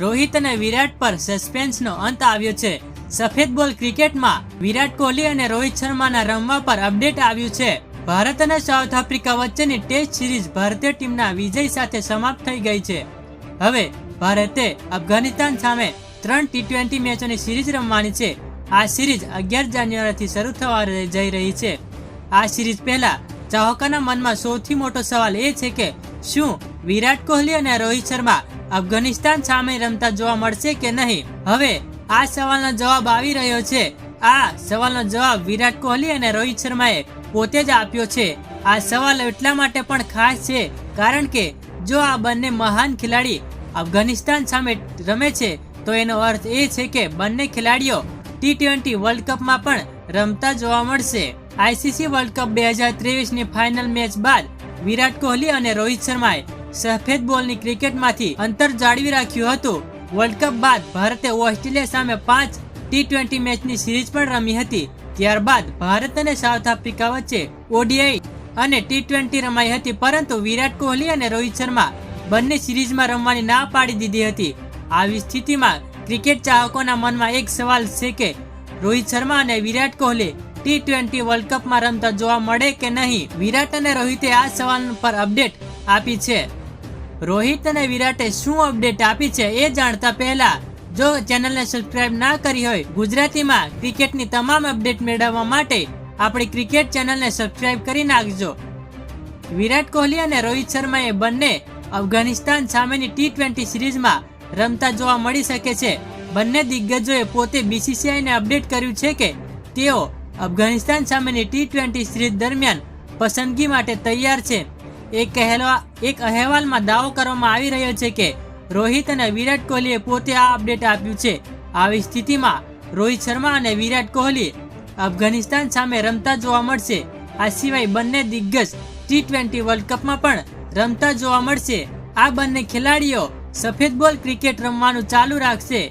રોહિત અને વિરાટ પર સસ્પેન્સનો અંત આવ્યો છે. સફેદ બોલ ક્રિકેટમાં વિરાટ કોહલી અને રોહિત શર્માના રમવા પર અપડેટ આવ્યું છે. ભારત અને સાઉથ આફ્રિકા વચ્ચેની ટેસ્ટ સિરીઝ ભારતીય ટીમના વિજય સાથે સમાપ્ત થઈ ગઈ છે. હવે ભારતે અફઘાનિસ્તાન સામે ત્રણ ટી ટ્વેન્ટી મેચોની સિરીઝ રમવાની છે. આ સિરીઝ અગિયાર જાન્યુઆરીથી શરૂ થવા જઈ રહી છે. આ સિરીઝ પહેલા ચાહકોના મનમાં સૌથી મોટો સવાલ એ છે કે શું વિરાટ કોહલી અને રોહિત શર્મા અફઘાનિસ્તાન સામે રમતા જોવા મળશે કે નહીં? હવે આ સવાલનો જવાબ આવી રહ્યો છે. આ સવાલનો જવાબ વિરાટ કોહલી અને રોહિત શર્માએ પોતે જ આપ્યો છે. આ સવાલ એટલા માટે પણ ખાસ છે કારણ કે જો આ બંને મહાન ખેલાડી અફઘાનિસ્તાન સામે રમે છે, તો એનો અર્થ એ છે કે બંને ખેલાડીઓ ટી ટ્વેન્ટી વર્લ્ડ કપમાં પણ રમતા જોવા મળશે. આઈસીસી વર્લ્ડ કપ બે હજાર ત્રેવીસની ફાઇનલ મેચ બાદ વિરાટ કોહલી અને રોહિત શર્માએ સફેદ બોલની ક્રિકેટમાંથી અંતર જાળવી રાખ્યું હતું. વર્લ્ડ કપ બાદ ભારતે ઓસ્ટ્રેલિયા સામે પાંચ ટી ટ્વેન્ટી મેચની સિરીઝ પણ રમી હતી. ત્યારબાદ ભારત અને સાઉથ આફ્રિકા વચ્ચે ઓડીઆઈ અને ટી ટ્વેન્ટી રમાઈ હતી, પરંતુ વિરાટ કોહલી અને રોહિત શર્મા બંને સિરીઝમાં રમવાની ના પાડી દીધી હતી. આવી સ્થિતિમાં ક્રિકેટ ચાહકોના મનમાં એક સવાલ છે કે, રોહિત શર્મા અને Virat Kohli T twenty world કપમાં રમતા જોવા મળે કે નહીં? વિરાટ અને રોહિતે આ સવાલ પર અપડેટ આપી છે. રોહિત અને વિરાટે શું અપડેટ આપી છે એ જાણતા પહેલા જો ચેનલને સબસ્ક્રાઇબ ના કરી હોય, ગુજરાતીમાં ક્રિકેટની તમામ અપડેટ મેળવવા માટે આપણી ક્રિકેટ ચેનલને સબસ્ક્રાઇબ કરી નાખજો. વિરાટ કોહલી અને રોહિત શર્માએ બંને અફઘાનિસ્તાન સામેની ટી ટ્વેન્ટી સિરીઝમાં રમતા જોવા મળી શકે છે. બંને દિગ્ગજોએ પોતે બીસીસીઆઈને અપડેટ કર્યું છે કે તેઓ અફઘાનિસ્તાન સામેની ટી ટ્વેન્ટી સિરીઝ દરમિયાન પસંદગી માટે તૈયાર છે. એક કહેવા એક અહેવાલમાં દાવો કરવામાં આવી રહ્યો છે કે રોહિત અને વિરાટ કોહલીએ પોતે આ અપડેટ આપ્યું છે. આવી સ્થિતિમાં રોહિત શર્મા અને વિરાટ કોહલી અફઘાનિસ્તાન સામે રમતા જોવા મળશે. આ સિવાય બંને દિગ્ગજ ટી ટ્વેન્ટી વર્લ્ડ કપમાં પણ રમતા જોવા મળશે. આ બંને ખેલાડીઓ સફેદ બોલ ક્રિકેટ રમવાનું ચાલુ રાખશે.